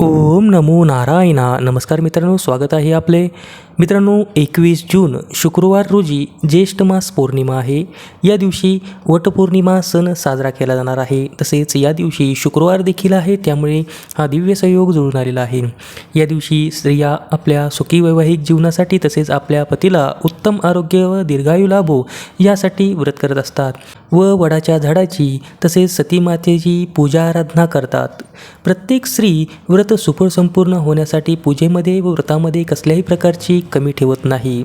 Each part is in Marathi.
ओम नमो नारायणा. नमस्कार मित्रांनो स्वागत आहे आपले. मित्रांनो एकवीस जून शुक्रवार रोजी ज्येष्ठ मास पौर्णिमा आहे. या दिवशी वटपौर्णिमा सण साजरा केला जाणार आहे. तसेच या दिवशी शुक्रवार देखील आहे त्यामुळे हा दिव्य संयोग जुळून आलेला आहे. या दिवशी स्त्रिया आपल्या सुखी वैवाहिक जीवनासाठी तसेच आपल्या पतीला उत्तम आरोग्य व दीर्घायू लाभो यासाठी व्रत करत असतात व वडाच्या झाडाची तसेच सतीमातेची पूजा आराधना करतात. प्रत्येक स्त्री व्रत सुफळ संपूर्ण होण्यासाठी पूजेमध्ये व व्रतामध्ये कसल्याही प्रकारची कमी ठेवत नाही.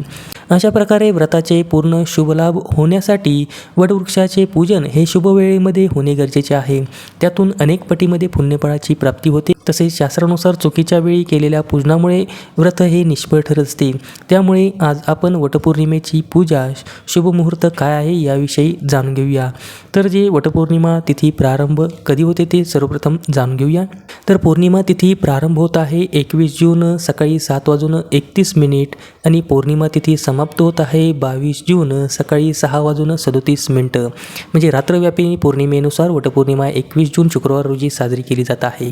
अशा प्रकारे व्रताचे पूर्ण शुभलाभ होण्यासाठी वटवृक्षाचे पूजन हे शुभ वेळेमध्ये होणे गरजेचे आहे. त्यातून अनेक पटीमध्ये पुण्यफळाची प्राप्ती होते. तसेच शास्त्रानुसार चुकीच्या वेळी केलेल्या पूजनामुळे व्रत हे निष्फळ ठरत असते. त्यामुळे आज आपण वटपौर्णिमेची पूजा शुभ मुहूर्त काय आहे याविषयी जाणून घेऊया. तर जे वटपौर्णिमा तिथी प्रारंभ कधी होते ते सर्वप्रथम जाणून घेऊया. तर पौर्णिमा तिथी प्रारंभ होत आहे एकवीस जून सकाळी सात वाजून एकतीस मिनिट आणि पौर्णिमा तिथी समाप्त होत आहे. बावीस जून सकाळी सहा वाजून सदोतीस मिनटं. म्हणजे रात्रव्यापी पौर्णिमेनुसार वटपौर्णिमा एकवीस जून शुक्रवार रोजी साजरी केली जात आहे.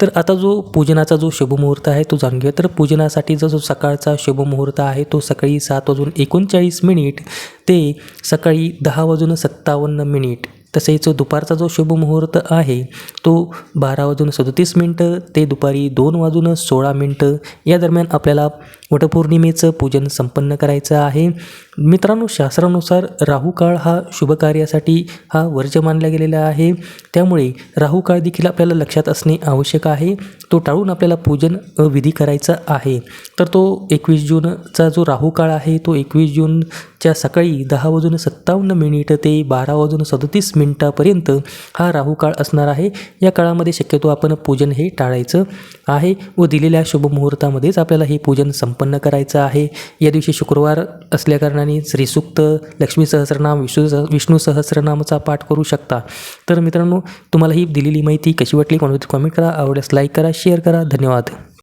तर आता जो पूजनाचा जो शुभमुहूर्त आहे तो जाणून घेऊया. तर पूजनासाठी जो सकाळचा शुभमुहूर्त आहे तो सकाळी सात वाजून एकोणचाळीस मिनिट ते सकाळी दहा वाजून सत्तावन्न मिनिट. तसेच दुपारचा जो शुभमुहूर्त आहे तो बारा वाजून सदतीस मिनटं ते दुपारी दोन वाजून सोळा मिनटं. या दरम्यान आपल्याला वटपौर्णिमेचं पूजन संपन्न करायचं आहे. मित्रांनो शास्त्रानुसार राहू काळ हा शुभ कार्यासाठी हा वर्ज मानला गेलेला आहे. त्यामुळे राहू काळ देखील आपल्याला लक्षात असणे आवश्यक आहे. तो टाळून आपल्याला पूजन विधी करायचा आहे. तर तो एकवीस जूनचा जो राहू काळ आहे तो एकवीस जून च्या सकाळी दहा वाजून सत्तावन्न मिनिट ते बारा वाजून सदतीस मिनिटापर्यंत हा राहू काळ असणार आहे. या काळामध्ये शक्यतो आपण पूजन हे टाळायचं आहे व दिलेल्या शुभमुहूर्तामध्येच आपल्याला हे पूजन संपन्न करायचं आहे. या दिवशी शुक्रवार असल्याकारणाने श्रीसूक्त लक्ष्मी सहस्रनाम विष्णू विष्णू सहस्रनामाचा पाठ करू शकता. तर मित्रांनो तुम्हाला ही दिलेली माहिती कशी वाटली? कोणती कमेंट करा आवडल्यास लाईक करा शेअर करा. धन्यवाद.